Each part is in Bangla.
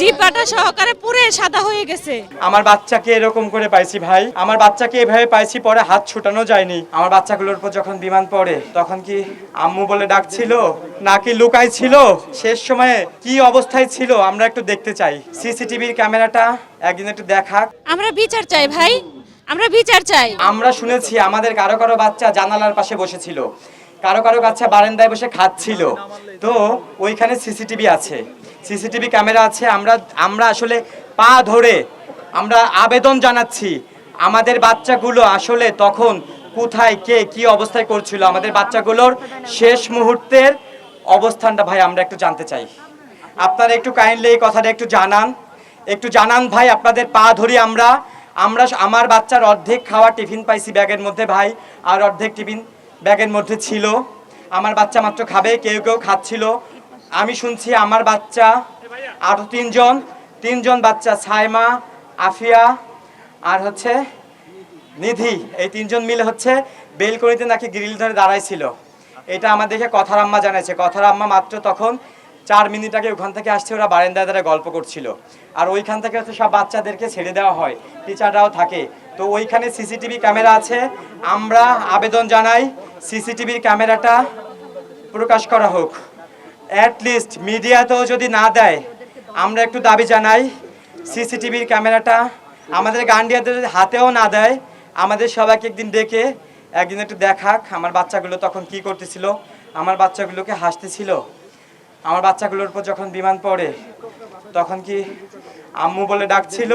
জিব্বাটা সহকারে পুরে সাদা হয়ে গেছে। আমার বাচ্চাকে এরকম করে পাইছি ভাই। আমার বাচ্চাকে এভাবে পাইছি পরে হাত ছুটানো যায়নি। আমার বাচ্চাগুলোর উপর যখন বিমান পড়ে তখন কি আম্মু বলে ডাকছিল নাকি লুকাই ছিল শেষ সময়ে কি অবস্থায় ছিল আমরা একটু দেখতে চাই। সিসিটিভির ক্যামেরাটা একদিন একটু দেখাক। আমরা বিচার চাই ভাই। আমরা বিচার চাই। আমরা শুনেছি আমাদের কারও কারও বাচ্চা জানালার পাশে বসেছিল। কারও কারও বাচ্চা বারান্দায় বসে খাচ্ছিল। তো ওইখানে সিসিটিভি আছে। সিসিটিভি ক্যামেরা আছে। আমরা আমরা আসলে পা ধরে আমরা আবেদন জানাচ্ছি, আমাদের বাচ্চাগুলো আসলে তখন কোথায়, কে, কি অবস্থায় করছিল, আমাদের বাচ্চাগুলোর শেষ মুহূর্তের অবস্থানটা ভাই আমরা একটু জানতে চাই। আপনারা একটু কাইন্ডলি এই কথাটা একটু জানান। একটু জানান ভাই, আপনাদের পা ধরি আমরা আমরা আমার বাচ্চার অর্ধেক খাওয়া টিফিন পাইছি ব্যাগের মধ্যে ভাই, আর অর্ধেক টিফিন ব্যাগের মধ্যে ছিল। আমার বাচ্চা মাত্র খাবে, কেউ কেউ খাচ্ছিল। আমি শুনছি আমার বাচ্চা আরও তিনজন। তিনজন বাচ্চা, সাইমা, আফিয়া আর হচ্ছে নিধি। এই তিনজন মিলে হচ্ছে বেলকনিতে নাকি গ্রিল ধরে দাঁড়াইছিল। এটা আমার দেখে কথার আম্মা জানাইছে। কথার আম্মা মাত্র তখন চার মিনিট আগে ওখান থেকে আসছে, ওরা বারান্দায় দাঁড়ায় গল্প করছিল। আর ওইখান থেকে হচ্ছে সব বাচ্চাদেরকে ছেড়ে দেওয়া হয়। টিচাররাও থাকে। তো ওইখানে সিসিটিভি ক্যামেরা আছে। আমরা আবেদন জানাই সিসিটিভির ক্যামেরাটা প্রকাশ করা হোক। অ্যাটলিস্ট মিডিয়াতেও যদি না দেয়, আমরা একটু দাবি জানাই সিসিটিভির ক্যামেরাটা আমাদের গান্ডিয়াদের যদি হাতেও না দেয়। আমাদের সবাইকে একদিন ডেকে একদিন একটু দেখাক আমার বাচ্চাগুলো তখন কি করতেছিল। আমার বাচ্চাগুলোকে হাসতেছিল। আমার বাচ্চাগুলোর উপর যখন বিমান পড়ে, তখন কি আম্মু বলে ডাকছিল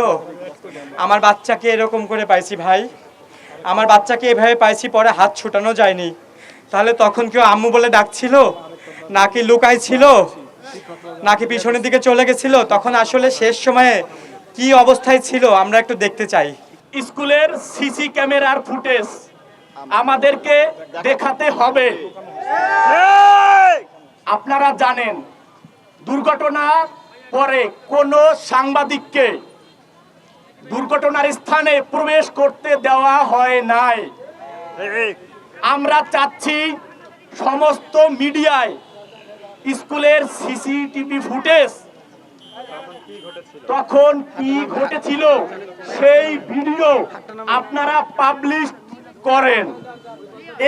আমার বাচ্চাকে এরকম করে পাইছি ভাই। আমার বাচ্চাকে এভাবে পাইছি পরে হাত ছুটানো যায়নি। তাহলে তখন কেউ আম্মু বলে ডাকছিল? নাকি লুকাই ছিল নাকি পিছনের দিকে চলে গেছিল? তখন আসলে শেষ সময়ে কি অবস্থায় ছিল আমরা একটু দেখতে চাই। স্কুলের সিসি ক্যামেরার ফুটেজ আমাদেরকে দেখাতে হবে। আপনারা জানেন, দুর্ঘটনা পরে কোনো সাংবাদিককে দুর্ঘটনার স্থানে প্রবেশ করতে দেওয়া হয় নাই। আমরা চাচ্ছি সমস্ত মিডিয়ায় স্কুলের সিসিটিভি ফুটেজ, তখন কি ঘটেছিল সেই ভিডিও আপনারা পাবলিশ করেন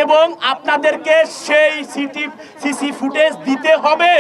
এবং আপনাদেরকে সেই সিটি সিসি ফুটেজ দিতে হবে।